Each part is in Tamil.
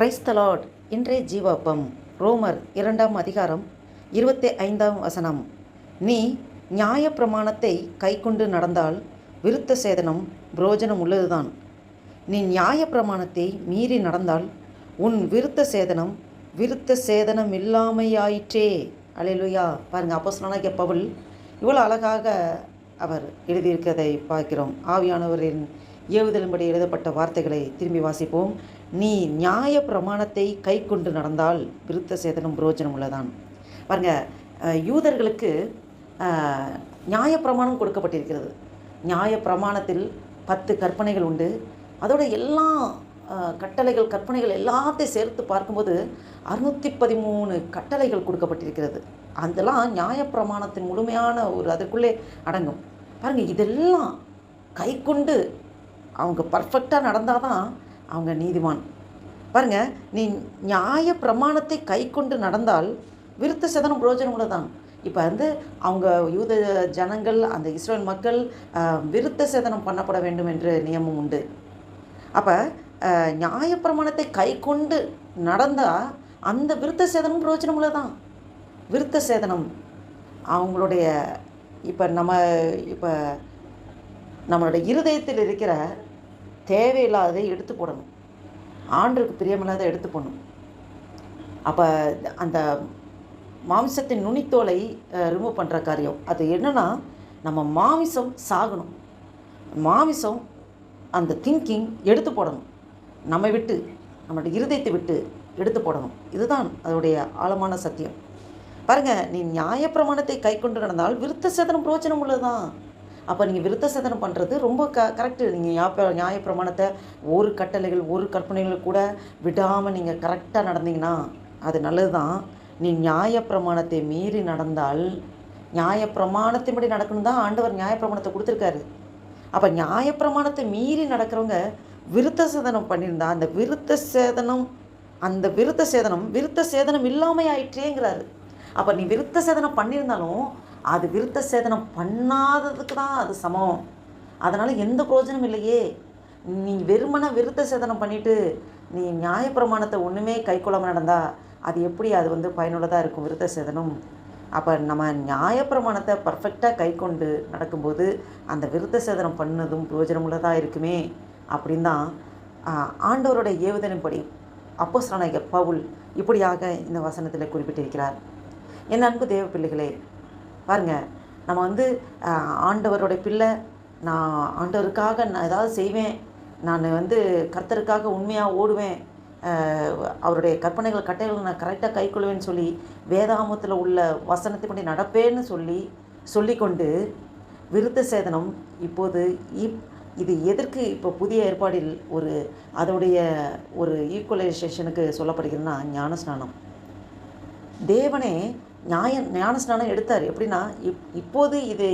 கிரைஸ்தலாட் இன்றைய ஜீவாப்பம். ரோமர் இரண்டாம் அதிகாரம் இருபத்தி ஐந்தாம் வசனம். நீ நியாயப்பிரமாணத்தை கைக்கொண்டு நடந்தால் விருத்த சேதனம் புரோஜனம் உள்ளதுதான். நீ நியாயப்பிரமாணத்தை மீறி நடந்தால் உன் விருத்த சேதனம் விருத்த சேதனம் இல்லாமையாயிற்றே. அலையிலுயா பாருங்கள் அப்போ பவுல் இவ்வளோ அழகாக அவர் எழுதியிருக்கிறதை பார்க்கிறோம். ஆவியானவரின் ஏவுதலின்படி எழுதப்பட்ட வார்த்தைகளை திரும்பி வாசிப்போம். நீ நியாய பிரமாணத்தை கை கொண்டு நடந்தால் விருத்த சேதனம் புரோஜனம் உள்ளதான். பாருங்க யூதர்களுக்கு நியாய பிரமாணம் கொடுக்கப்பட்டிருக்கிறது. நியாய பிரமாணத்தில் பத்து கற்பனைகள் உண்டு. அதோட எல்லா கட்டளைகள் கற்பனைகள் எல்லாத்தையும் சேர்த்து பார்க்கும்போது அறுநூற்றி பதிமூணு கட்டளைகள் கொடுக்கப்பட்டிருக்கிறது. அதெல்லாம் நியாயப்பிரமாணத்தின் முழுமையான ஒரு அதற்குள்ளே அடங்கும். பாருங்கள் இதெல்லாம் கை கொண்டு அவங்க பர்ஃபெக்டாக நடந்தால் தான் அவங்க நீதிமான். பாருங்கள் நீ நியாய பிரமாணத்தை கை கொண்டு நடந்தால் விருத்த சதனம் புரோஜனம் தான் இப்போ வந்து அவங்க யூத ஜனங்கள் அந்த இஸ்ரேல் மக்கள் விருத்த சேதனம் பண்ணப்பட வேண்டும் என்று நியமம் உண்டு. அப்போ நியாயப்பிரமாணத்தை கை கொண்டு நடந்தால் அந்த விருத்த சேதனம் பிரயோஜனம் உள்ளதான் விருத்த சேதனம். அவங்களுடைய இப்போ நம்ம இப்போ நம்மளுடைய இருதயத்தில் இருக்கிற தேவையில்லாததை எடுத்து போடணும். ஆண்டுக்கு பிரியமில்லாத எடுத்து போடணும். அப்போ அந்த மாமிசத்தின் நுனித்தோலை ரிமூவ் பண்ணுற காரியம். அது என்னென்னா நம்ம மாமிசம் சாகணும். மாமிசம் அந்த திங்கிங் எடுத்து போடணும். நம்மை விட்டு நம்மளுடைய இருதயத்தை விட்டு எடுத்து போடணும். இதுதான் அதோடைய ஆழமான சத்தியம். பாருங்கள் நீ நியாயப்பிரமாணத்தை கை கொண்டு நடந்தால் விருத்த சேதனம் பிரோஜனம் உள்ளதுதான். அப்போ நீங்கள் விருத்த சேதனம் பண்ணுறது ரொம்ப க கரெக்டு நீங்கள் நியாய நியாயப்பிரமாணத்தை ஒரு கட்டளைகள் ஒரு கற்பனைகள் கூட விடாமல் நீங்கள் கரெக்டாக நடந்தீங்கன்னா அது நல்லது தான் நீ நியாயப்பிரமாணத்தை மீறி நடந்தால் நியாயப்பிரமாணத்தின்படி நடக்கணும் தான் ஆண்டவர் நியாயப்பிரமாணத்தை கொடுத்துருக்காரு. அப்போ நியாயப்பிரமாணத்தை மீறி நடக்கிறவங்க விருத்த சேதனம் பண்ணியிருந்தா அந்த விருத்த சேதனம் அந்த விருத்த சேதனம் விருத்த சேதனம் இல்லாமல் ஆயிற்றேங்கிறாரு அப்போ நீ விருத்த சேதனம் பண்ணியிருந்தாலும் அது விருத்த சேதனம் பண்ணாததுக்கு தான் அது சமம். அதனால் எந்த பிரயோஜனம் இல்லையே. நீ வெறுமனை விருத்த சேதனம் பண்ணிவிட்டு நீ நியாயப்பிரமாணத்தை ஒன்றுமே கைக்கொள்ளாமல் நடந்தா அது எப்படி அது வந்து பயனுள்ளதாக இருக்கும் விருத்த சேதனம்? அப்போ நம்ம நியாயப்பிரமாணத்தை பர்ஃபெக்டாக கை கொண்டு நடக்கும்போது அந்த விருத்த சேதனம் பண்ணதும் பிரயோஜனமுள்ளதாக இருக்குமே அப்படின்னு தான் ஆஹ், ஆண்டவருடைய ஏவுதலின்படி அப்போஸ்தலனாகிய பவுல் இப்படியாக இந்த வசனத்தில் குறிப்பிட்டிருக்கிறார். என் அன்பு தேவ பிள்ளைகளே பாருங்க நம்ம வந்து ஆண்டவரோட பிள்ளை நான் ஆண்டவருக்காக நான் ஏதாவது செய்வேன் நான் வந்து கர்த்தருக்காக உண்மையாக ஓடுவேன் அவருடைய கற்பனைகள் கட்டைகளை நான் கரெக்டாக கைக்கொள்வேன்னு சொல்லி வேதாமத்தில் உள்ள வசனத்தின்படி நடப்பேன்னு சொல்லி சொல்லிக்கொண்டு விருத்த சேதனம் இப்போது இப் இது எதற்கு இப்போ புதிய ஏற்பாடில் ஒரு அதோடைய ஒரு ஈக்குவலைசேஷனுக்கு சொல்லப்படுகிறதுனா ஞானஸ்நானம். தேவனே நியாய ஞானஸ்நானம் எடுத்தார். எப்படின்னா இப் இப்போது இது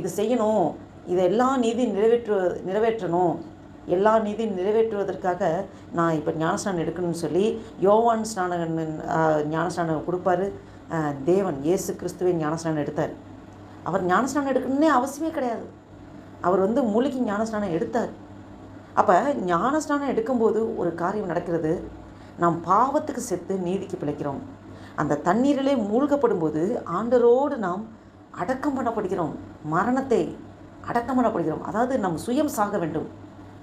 இது செய்யணும். இதை எல்லா நீதி நிறைவேற்று நிறைவேற்றணும். எல்லா நீதி நிறைவேற்றுவதற்காக நான் இப்போ ஞானஸ்நானம் எடுக்கணும்னு சொல்லி யோவான் ஸ்நானகன் ஞானஸ்நானம் கொடுப்பாரு. தேவன் இயேசு கிறிஸ்துவை ஞானஸ்நானம் எடுத்தார். அவர் ஞானஸ்நானம் எடுக்கணுன்னே அவசியமே கிடையாது. அவர் வந்து மூலிகை ஞானஸ்நானம் எடுத்தார். அப்போ ஞானஸ்நானம் எடுக்கும்போது ஒரு காரியம் நடக்கிறது. நாம் பாவத்துக்கு செத்து நீதிக்கு பிழைக்கிறோம். அந்த தண்ணீரிலே மூழ்கப்படும்போது ஆண்டரோடு நாம் அடக்கம் பண்ணப்படுகிறோம். மரணத்தை அடக்கம் பண்ணப்படுகிறோம். அதாவது நம் சுயம் சாக வேண்டும்.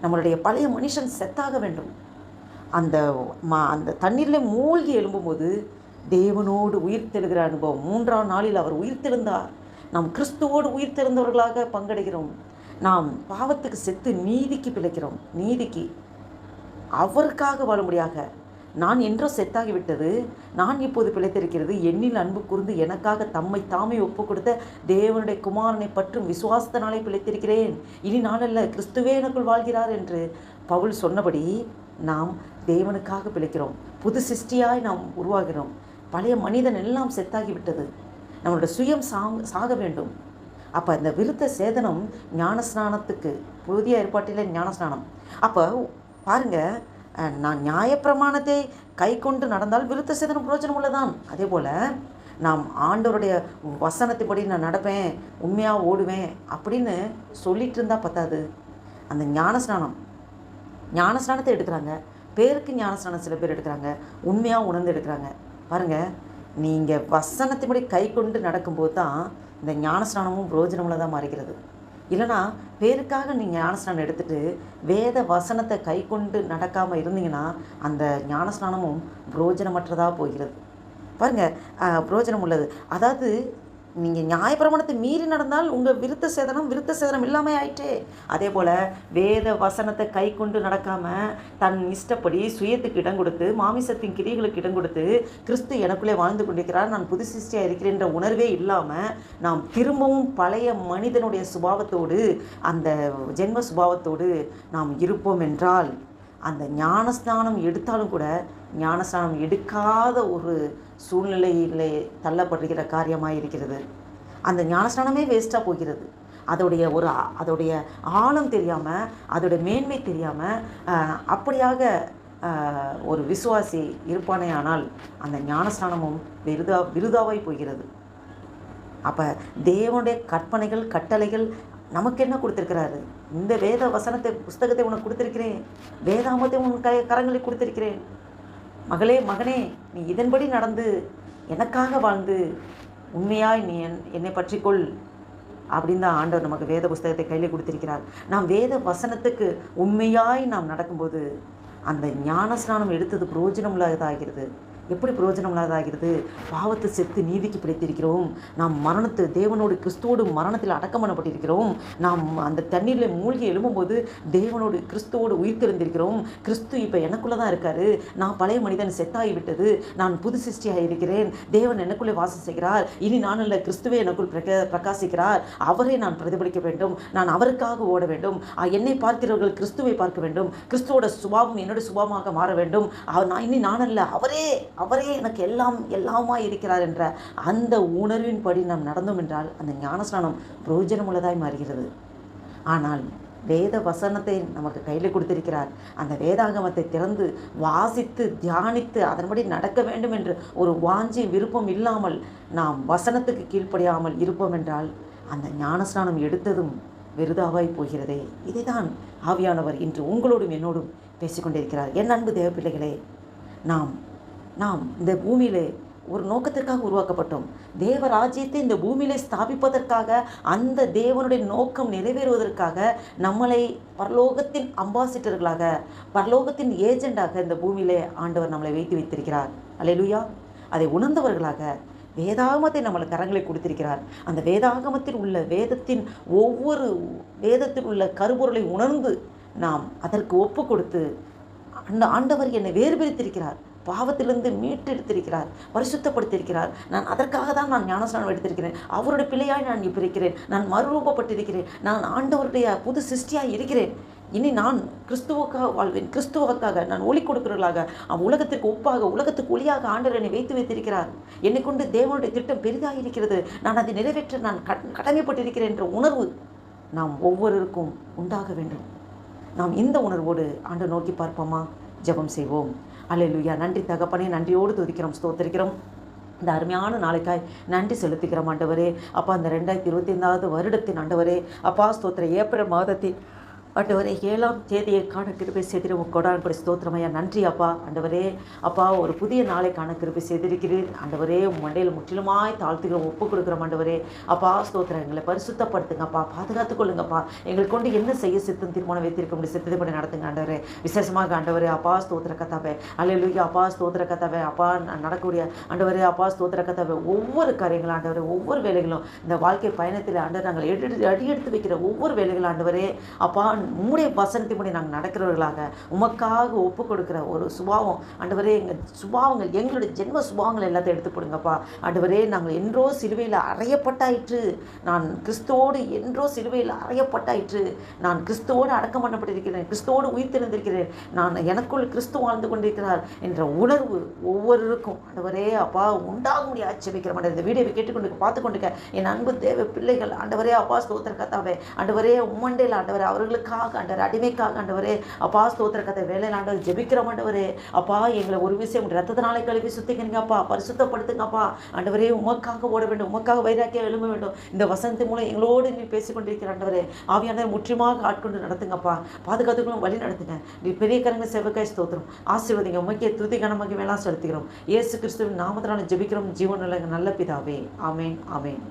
நம்மளுடைய பழைய மனுஷன் செத்தாக வேண்டும். அந்த ம அந்த தண்ணீரில் மூழ்கி எழும்பும்போது தேவனோடு உயிர்த்தெழுகிற அனுபவம். மூன்றாம் நாளில் அவர் உயிர்த்தெழுந்தார் நாம் கிறிஸ்துவோடு உயிர்த்தெழுந்தவர்களாக பங்கெடுகிறோம். நாம் பாவத்துக்கு செத்து நீதிக்கு பிழைக்கிறோம். நீதிக்கு அவருக்காக வாழும்படியாக நான் என்றோ செத்தாகிவிட்டது. நான் இப்போது பிழைத்திருக்கிறது. என்னில் அன்பு கூர்ந்து எனக்காக தம்மை தாமே ஒப்பு கொடுத்த தேவனுடைய குமாரனை பற்றும் விசுவாசத்தினாலே பிழைத்திருக்கிறேன். இனி நான் அல்ல கிறிஸ்துவே எனக்குள் வாழ்கிறார் என்று பவுல் சொன்னபடி நாம் தேவனுக்காக பிழைக்கிறோம். புது சிருஷ்டியாய் நாம் உருவாகிறோம். பழைய மனிதன் எல்லாம் செத்தாகிவிட்டது. நம்மளோட சுயம் சாங் சாக வேண்டும். அப்போ இந்த விருத்த சேதனம் ஞானஸ்நானத்துக்கு புதிய ஏற்பாட்டிலே ஞானஸ்நானம். அப்போ பாருங்க நான் நியாயப்பிரமாணத்தை கை கொண்டு நடந்தால் விருத்த சேதனம் பிரயோஜனம் உள்ளதான் அதே போல் நாம் ஆண்டவருடைய வசனத்தைப்படி நான் நடப்பேன் உண்மையாக ஓடுவேன் அப்படின்னு சொல்லிட்டு இருந்தால் பத்தாது. அந்த ஞானஸ்நானம் ஞானஸ்நானத்தை எடுக்கிறாங்க. பேருக்கு ஞானஸ்நானம் சில பேர் எடுக்கிறாங்க. உண்மையாக உணர்ந்து எடுக்கிறாங்க. பாருங்கள் நீங்கள் வசனத்தின்படி கை கொண்டு நடக்கும்போது தான் இந்த ஞானஸ்நானமும் பிரோஜனமுள்ள தான் மாறுகிறது. இல்லைனா பேருக்காக நீங்கள் ஞானஸ்நானம் எடுத்துட்டு வேத வசனத்தை கை கொண்டு நடக்காமல் இருந்தீங்கன்னா அந்த ஞானஸ்நானமும் புரோஜனமற்றதாக போகிறது. பாருங்கள் புரோஜனம் உள்ளது. அதாவது நீங்கள் நியாயப்பிரமாணத்தை மீறி நடந்தால் உங்கள் விருத்த சேதனம் விருத்த சேதனம் இல்லாமல் ஆயிட்டே. அதே போல் வேத வசனத்தை கை கொண்டு நடக்காமல் தன் இஷ்டப்படி சுயத்துக்கு இடம் கொடுத்து மாமிசத்தின் கிரிகளுக்கு இடம் கொடுத்து கிறிஸ்து எனக்குள்ளே வாழ்ந்து கொண்டிருக்கிறார். நான் புது சிருஷ்டியாக இருக்கிறேன்ற உணர்வே இல்லாமல் நாம் திரும்பவும் பழைய மனிதனுடைய சுபாவத்தோடு அந்த ஜென்ம சுபாவத்தோடு நாம் இருப்போம் என்றால் அந்த ஞானஸ்நானம் எடுத்தாலும் கூட ஞானஸ்நானம் எடுக்காத ஒரு சூழ்நிலையிலே தள்ளப்படுகிற காரியமாக இருக்கிறது. அந்த ஞானஸ்நானமே வேஸ்ட்டாக போகிறது. அதோடைய ஒரு அதோடைய ஆழம் தெரியாமல் அதோடைய மேன்மை தெரியாமல் அப்படியாக ஒரு விசுவாசி இருப்பானே ஆனால் அந்த ஞானஸ்நானமும் விருதா விருதாவாய் போகிறது. அப்போ தேவனுடைய கற்பனைகள் கட்டளைகள் நமக்கு என்ன கொடுத்துருக்கிறாரு? இந்த வேத வசனத்தை புஸ்தகத்தை உனக்கு கொடுத்துருக்கிறேன். வேதாமத்தை உன் க கரங்களில் கொடுத்துருக்கிறேன். மகளே மகனே நீ இதன்படி நடந்து எனக்காக வாழ்ந்து உண்மையாய் நீ என் என்னை பற்றிக்கொள். அப்படின்னு தான் ஆண்டவர் நமக்கு வேத புஸ்தகத்தை கையில் கொடுத்திருக்கிறார். நாம் வேத வசனத்துக்கு உண்மையாய் நாம் நடக்கும்போது அந்த ஞானஸ்நானம் எடுத்தது பிரயோஜனம் இல்லாததாகிறது எப்படி பிரயோஜனம் உள்ளதாகிறது பாவத்தை செத்து நீதிக்கு பிடித்திருக்கிறோம் நாம் மரணத்து தேவனோடு கிறிஸ்துவோடு மரணத்தில் அடக்கம் பண்ணப்பட்டிருக்கிறோம். நாம் அந்த தண்ணீரில் மூழ்கி எழும்பும்போது தேவனோடு கிறிஸ்துவோடு உயிர்த்தெழுந்திருக்கிறோம். கிறிஸ்து இப்போ எனக்குள்ளே தான் இருக்காரு. நான் பழைய மனிதன் செத்தாகிவிட்டது. நான் புது சிருஷ்டியாக இருக்கிறேன். தேவன் எனக்குள்ளே வாசம் செய்கிறார் இனி நான் இல்லை கிறிஸ்துவே எனக்குள் பிரக பிரகாசிக்கிறார். அவரை நான் பிரதிபலிக்க வேண்டும். நான் அவருக்காக ஓட வேண்டும். ஆ, என்னை பார்க்கிறவர்கள் கிறிஸ்துவை பார்க்க வேண்டும். கிறிஸ்துவோட சுபாவம் என்னோட சுபாவமாக மாற வேண்டும். அவர் நான் இனி நான் அல்ல அவரே அவரே எனக்கு எல்லாம் எல்லாமா இருக்கிறார் என்ற அந்த உணர்வின்படி நாம் நடந்தோம் என்றால் அந்த ஞானஸ்நானம் பிரயோஜனமுள்ளதாய் மாறுகிறது. ஆனால் வேத வசனத்தை நமக்கு கையில் கொடுத்திருக்கிறார். அந்த வேதாகமத்தை திறந்து வாசித்து தியானித்து அதன்படி நடக்க வேண்டும் என்று ஒரு வாஞ்சி விருப்பம் இல்லாமல் நாம் வசனத்துக்கு கீழ்ப்படியாமல் இருப்போம் என்றால் அந்த ஞானஸ்நானம் எடுத்ததும் விருதாவாய் போகிறதே. இதைதான் ஆவியானவர் இன்று உங்களோடும் என்னோடும் பேசிக்கொண்டிருக்கிறார். என் அன்பு தேவ பிள்ளைகளே நாம் நாம் இந்த பூமியிலே ஒரு நோக்கத்திற்காக உருவாக்கப்பட்டோம். தேவ ராஜ்யத்தை இந்த பூமியிலே ஸ்தாபிப்பதற்காக அந்த தேவனுடைய நோக்கம் நிறைவேறுவதற்காக நம்மளை பரலோகத்தின் அம்பாசிடர்களாக பரலோகத்தின் ஏஜெண்டாக இந்த பூமியிலே ஆண்டவர் நம்மளை வைத்து வைத்திருக்கிறார். அலையலுயா. அதை உணர்ந்தவர்களாக வேதாகமத்தை நம்மளை கரங்களை கொடுத்திருக்கிறார். அந்த வேதாகமத்தில் உள்ள வேதத்தின் ஒவ்வொரு வேதத்தில் உள்ள கருப்பொருளை உணர்ந்து நாம் அதற்கு ஒப்பு கொடுத்து அந்த ஆண்டவர் என்னை வேறுபிரித்திருக்கிறார் பாவத்திலிருந்து மீட்டெடுத்திருக்கிறார் பரிசுத்தப்படுத்தியிருக்கிறார். நான் அதற்காக தான் நான் ஞானஸ்நானம் எடுத்திருக்கிறேன். அவருடைய பிள்ளையாய் நான் இப்போ இருக்கிறேன். நான் மறுரூபப்பட்டிருக்கிறேன். நான் ஆண்டவருடைய புது சிருஷ்டியாக இருக்கிறேன். இனி நான் கிறிஸ்துவுக்காக வாழ்வேன். கிறிஸ்துவுக்காக நான் ஒளி கொடுக்கிறவர்களாக அவ் உலகத்திற்கு உப்பாக உலகத்துக்கு ஒளியாக ஆண்டவர் என்னை வைத்து வைத்திருக்கிறார். என்னை கொண்டு தேவனுடைய திட்டம் பெரிதாக இருக்கிறது. நான் அதை நிறைவேற்ற நான் கட்- கடமைப்பட்டிருக்கிறேன் என்ற உணர்வு நாம் ஒவ்வொருவருக்கும் உண்டாக வேண்டும். நாம் இந்த உணர்வோடு ஆண்டு நோக்கி பார்ப்போமா? ஜெபம் செய்வோம். அல்லேலூயா நன்றி தகப்பனே நன்றியோடு துதிக்கிறோம் ஸ்தோத்திரிக்கிறோம். இந்த அருமையான நாளைக்காய் நன்றி செலுத்துகிறோம் ஆண்டவரே. அப்பா அந்த ரெண்டாயிரத்தி இருபத்தி ஐந்தாவது வருடத்தின் ஆண்டவரே. அப்பா ஸ்தோத்திர ஏப்ரல் மாதத்தின் ஆண்டவரே ஏழாம் தேதியை காண கிருபை செய்திரு. கொடான் கொடி ஸ்தோத்திரமையா. நன்றி அப்பா. ஆண்டவரே அப்பா ஒரு புதிய நாளை காண கிருபை செய்திருக்கிறீர். ஆண்டவரே உன் மண்டையில் முற்றிலுமாய் தாழ்த்துகிறோம் ஒப்பு கொடுக்குறோம் ஆண்டவரே. அப்பா ஸ்தோத்திரம். எங்களை பரிசுத்தப்படுத்துங்கப்பா பாதுகாத்துக் கொள்ளுங்கப்பா. எங்களை கொண்டு என்ன செய்ய சித்தம் தீர்மானம் வைத்திருக்க முடியும் சித்தத்தை பண்ணி நடத்துங்க ஆண்டவரே. விசேஷமாக ஆண்டவரே அப்பா ஸ்தோத்திர கத்தாவே அல்லேலூயா அப்பா ஸ்தோத்திர கதவை அப்பா நடக்கக்கூடிய ஆண்டவரே அப்பா ஸ்தோத்திர கதவை ஒவ்வொரு காரியங்களும் ஆண்டவரே ஒவ்வொரு வேலைகளும் இந்த வாழ்க்கை பயணத்தில் ஆண்டவர் நாங்கள் எடுத்து அடி எடுத்து வைக்கிற ஒவ்வொரு வேலைகளும் ஆண்டவரே. அப்பா உம்முடைய வசனத்தின்படி நாங்கள் நடக்கிறவர்களாக உமக்காக ஒப்பு கொடுக்குற ஒரு சுபாவம். ஆண்டவரே எங்கள் சுபாவங்கள் எங்களுடைய ஜென்ம சுபாவங்கள் எல்லாத்தையும் எடுத்து போடுங்கப்பா. ஆண்டவரே நாங்கள் என்றோ சிலுவையில் அறையப்பட்டாயிற்று. நான் கிறிஸ்துவோடு என்றோ சிலுவையில் அறையப்பட்டாயிற்று. நான் கிறிஸ்துவோடு அடக்கம் பண்ணப்பட்டிருக்கிறேன். கிறிஸ்துவோடு உயிர்த்தெழுந்திருக்கிறேன். நான் எனக்குள் கிறிஸ்து வாழ்ந்து கொண்டிருக்கிறார் என்ற உணர்வு ஒவ்வொருவருக்கும். ஆண்டவரே அப்பா உண்டாக முடிய வைக்கிற மாட்டேன் இந்த வீடியோவை கேட்டுக்கொண்டு பார்த்து கொண்டிருக்க என் அன்பு தேவ பிள்ளைகள் ஆண்டவரே அப்பா ஸ்தோத்திர கத்தாவே ஆண்டவரே உம்மண்டையில் ஆண்டவரே அவர்களுக்கு எங்களுக்காக ஆண்டவர் அடிமைக்காக ஆண்டவர். அப்பா ஸ்தோத்திர கதை வேலையில் ஆண்டவர் ஜெபிக்கிற ஆண்டவர் அப்பா எங்களை ஒரு விஷயம் ரத்தத்தினாலே கழுவி சுத்திக்கிறீங்கப்பா பரிசுத்தப்படுத்துங்கப்பா ஆண்டவரே உமக்காக ஓட வேண்டும். உமக்காக வைராக்கியம் எழும்ப வேண்டும். இந்த வசந்தி மூலம் எங்களோடு நீ பேசிக்கொண்டிருக்கிற ஆண்டவரே ஆவியானவர் முற்றிலுமாக ஆட்கொண்டு நடத்துங்கப்பா பாதுகாத்துக்களும் வழி நடத்துங்க. நீ பெரிய கரங்க செவக்காய் ஸ்தோத்திரம். ஆசீர்வதிங்க. உமக்கே துதி கனமாக வேளாண் செலுத்துகிறோம். இயேசு கிறிஸ்துவின் நாமத்தினால ஜெபிக்கிறோம். ஜீவனில் நல்ல பிதாவே. ஆமேன் ஆமேன்.